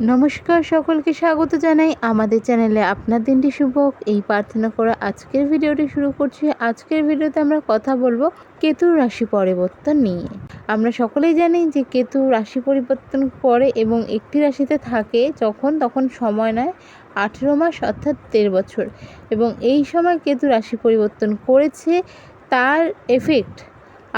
নমস্কার সকলকে স্বাগত জানাই আমাদের চ্যানেলে আপনার দিনটি শুভ এই প্রার্থনা করে আজকের ভিডিওটি শুরু করছি। আজকের ভিডিওতে আমরা কথা বলব কেতুর রাশি পরিবর্তন নিয়ে। আমরা সকলেই জানি যে কেতু রাশি পরিবর্তন করে এবং একটি রাশিতে থাকে যখন তখন সময় নেয়, আঠেরো মাস অর্থাৎ দেড় বছর। এবং এই সময় কেতু রাশি পরিবর্তন করেছে, তার এফেক্ট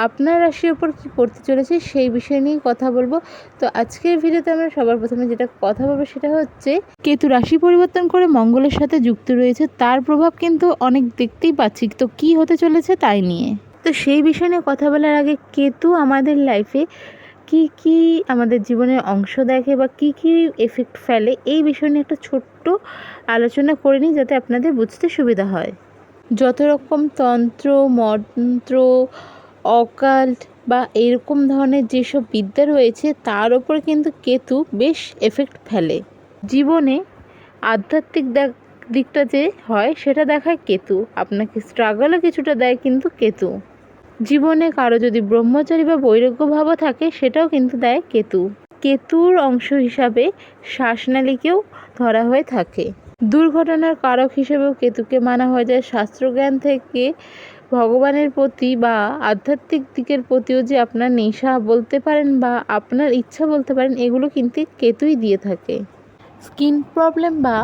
আপনার রাশির ওপর কী পড়তে চলেছে সেই বিষয় নিয়ে কথা বলব। তো আজকের ভিডিওতে আমরা সবার প্রথমে যেটা কথা বলব সেটা হচ্ছে, কেতু রাশি পরিবর্তন করে মঙ্গলের সাথে যুক্ত রয়েছে, তার প্রভাব কিন্তু অনেক দেখতেই পাচ্ছি। তো কি হতে চলেছে তাই নিয়ে? তো সেই বিষয় নিয়ে কথা বলার আগে কেতু আমাদের লাইফে কি কি আমাদের জীবনের অংশ দেখে বা কি কি এফেক্ট ফেলে এই বিষয় নিয়ে একটা ছোট্ট আলোচনা করে নিই যাতে আপনাদের বুঝতে সুবিধা হয়। যত রকম তন্ত্র, মন্ত্র অকাল্ট বা এরকম ধরনের যেসব বিদ্যা রয়েছে, তার ওপর কিন্তু কেতু বেশ এফেক্ট ফেলে। জীবনে আধ্যাত্মিক দিকটা যে হয়, সেটা দেখায় কেতু। আপনাকে স্ট্রাগলও কিছুটা দেয় কিন্তু কেতু। জীবনে কারও যদি ব্রহ্মচারী বা বৈরাগ্য ভাবও থাকে, সেটাও কিন্তু দেয় কেতু। কেতুর অংশ হিসাবে শ্বাসনালীকেও ধরা হয়ে থাকে। দুর্ঘটনার কারক হিসেবেও কেতুকে মানা হয়ে যায়। শাস্ত্রজ্ঞান থেকে ভগবানের প্রতি বা আধ্যাত্মিক দিকের প্রতিও যে আপনার নেশা বলতে পারেন বা আপনার ইচ্ছা বলতে পারেন, এগুলো কিন্তু কেতুই দিয়ে থাকে। স্কিন প্রবলেম বা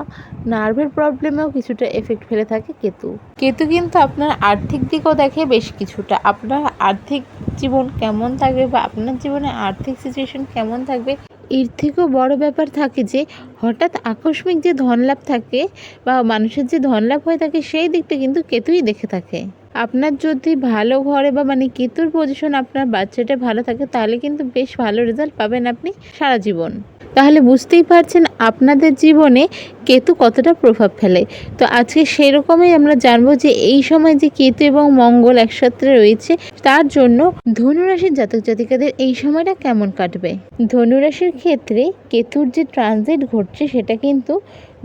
নার্ভের প্রবলেমেও কিছুটা এফেক্ট ফেলে থাকে কেতু। কেতু কিন্তু আপনার আর্থিক দিকও দেখে বেশ কিছুটা। আপনার আর্থিক জীবন কেমন থাকবে বা আপনার জীবনে আর্থিক সিচুয়েশন কেমন থাকবে এর থেকেও বড় ব্যাপার থাকে যে, হঠাৎ আকস্মিক যে ধনলাভ থাকে বা মানুষের যে ধনলাভ হয়ে থাকে, সেই দিকটা কিন্তু কেতুই দেখে থাকে। আপনার যদি ভালো ঘরে বা মানে কেতুর পজিশন আপনার বাচ্চাটা ভালো থাকে, তাহলে কিন্তু বেশ ভালো রেজাল্ট পাবেন আপনি সারা জীবন। তাহলে বুঝতেই পারছেন আপনাদের জীবনে কেতু কতটা প্রভাব ফেলে। তো আজকে সেরকমই আমরা জানব যে এই সময় যে কেতু এবং মঙ্গল একসাথে রয়েছে, তার জন্য ধনুরাশির জাতক জাতিকাদের এই সময়টা কেমন কাটবে? ধনুরাশির ক্ষেত্রে কেতুর যে ট্রানজিট ঘটছে, সেটা কিন্তু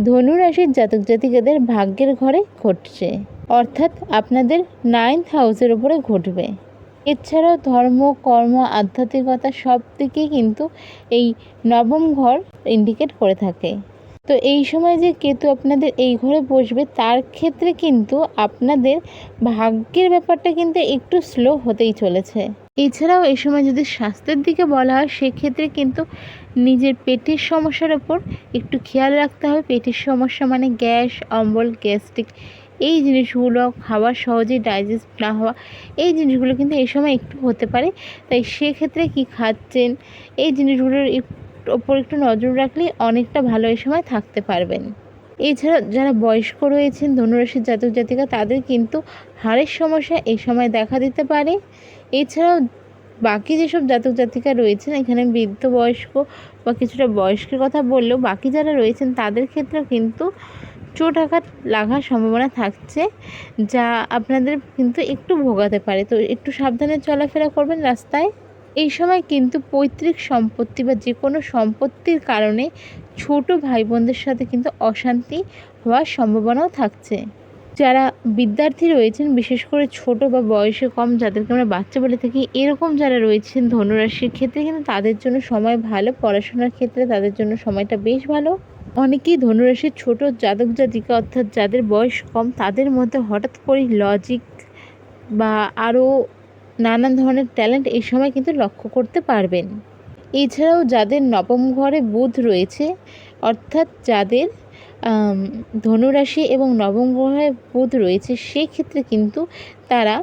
ধনুরাশির জাতক জাতিকাদের ভাগ্যের ঘরে ঘটছে। অর্থাৎ আপনাদের নাইন্থ হাউসের উপরে ঘটবে। এছাড়াও ধর্ম, কর্ম, আধ্যাত্মিকতা সব দিকেই কিন্তু এই নবম ঘর ইন্ডিকেট করে থাকে। তো এই সময় যে কেতু আপনাদের এই ঘরে বসবে, তার ক্ষেত্রে কিন্তু আপনাদের ভাগ্যের ব্যাপারটা কিন্তু একটু স্লো হতেই চলেছে। এছাড়াও এই সময় যদি স্বাস্থ্যের দিকে বলা হয়, সেক্ষেত্রে কিন্তু নিজের পেটের সমস্যার ওপর একটু খেয়াল রাখতে হবে। পেটের সমস্যা মানে গ্যাস, অম্বল, গ্যাস্ট্রিক এই জিনিসগুলো খাবার সহজেই ডাইজেস্ট না হওয়া, এই জিনিসগুলো কিন্তু এই সময় একটু হতে পারে। তাই সেক্ষেত্রে কি খাচ্ছেন, এই জিনিসগুলোর ওপর একটু নজর রাখলে অনেকটা ভালো এই সময় থাকতে পারবেন। এছাড়া যারা বয়স্ক রয়েছেন ধনুরাশির জাতক জাতিকা, তাদের কিন্তু হাড়ের সমস্যা এই সময় দেখা দিতে পারে। এছাড়াও বাকি যেসব জাতক জাতিকা রয়েছেন, এখানে বৃদ্ধ বয়স্ক বা কিছুটা বয়স্কের কথা বললেও বাকি যারা রয়েছেন, তাদের ক্ষেত্রেও কিন্তু চোট আঘাত লাগার সম্ভাবনা থাকছে, যা আপনাদের কিন্তু একটু ভোগাতে পারে। তো একটু সাবধানে চলাফেরা করবেন রাস্তায়। এই সময় কিন্তু পৈতৃক সম্পত্তি বা যে কোনো সম্পত্তির কারণে ছোট ভাই বোনদের সাথে কিন্তু অশান্তি হওয়ার সম্ভাবনাও থাকছে। যারা বিদ্যার্থী রয়েছেন, বিশেষ করে ছোট বা বয়সে কম, যাদেরকে আমরা বাচ্চা বলে থাকি, এরকম যারা রয়েছেন ধনুরাশির ক্ষেত্রে কিন্তু তাদের জন্য সময় ভালো, পড়াশোনার ক্ষেত্রে তাদের জন্য সময়টা বেশ ভালো। অনেকেই ধনুরাশির ছোট জাতক জাতিকা অর্থাৎ যাদের বয়স কম, তাদের মধ্যে হঠাৎ করে লজিক বা আরও নানান ধরনের ট্যালেন্ট এই সময় কিন্তু লক্ষ্য করতে পারবেন। এছাড়াও যাদের নবম ঘরে বুধ রয়েছে, অর্থাৎ যাদের ধনুরাশি এবং নবম গ্রহে বুধ রয়েছে, সেক্ষেত্রে কিন্তু তারা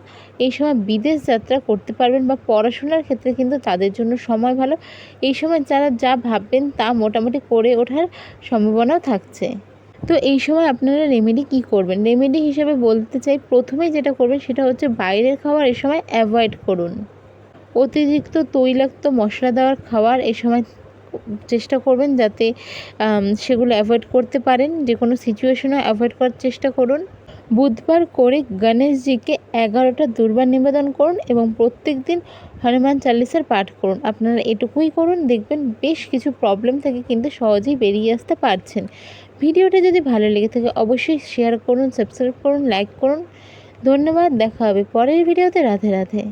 এই সময় বিদেশ যাত্রা করতে পারবেন বা পড়াশোনার ক্ষেত্রে কিন্তু তাদের জন্য সময় ভালো। এই সময় যারা যা ভাববেন তা মোটামুটি করে ওঠার সম্ভাবনাও থাকছে। তো এই সময় আপনারা রেমেডি কি করবেন? রেমেডি হিসেবে বলতে চাই প্রথমে যেটা করবেন সেটা হচ্ছে বাইরের খাবার এই সময় অ্যাভয়েড করুন। অতিরিক্ত তৈলাক্ত মশলা দেওয়ার খাবার এই সময় চেষ্টা করবেন যাতে সেগুলো অ্যাভয়েড করতে পারেন। যে কোনো সিচুয়েশনও অ্যাভয়েড করার চেষ্টা করুন। বুধবার করে গণেশজিকে এগারোটা দুর্বার নিবেদন করুন এবং প্রত্যেক দিন হনুমান চালিসার পাঠ করুন। আপনারা এটুকুই করুন, দেখবেন বেশ কিছু প্রবলেম থেকে কিন্তু সহজেই বেরিয়ে আসতে পারছেন। ভিডিওটা যদি ভালো লেগে থাকে, অবশ্যই শেয়ার করুন সাবস্ক্রাইব করুন লাইক করুন। ধন্যবাদ, দেখা হবে পরের ভিডিওতে। রাধে রাধে।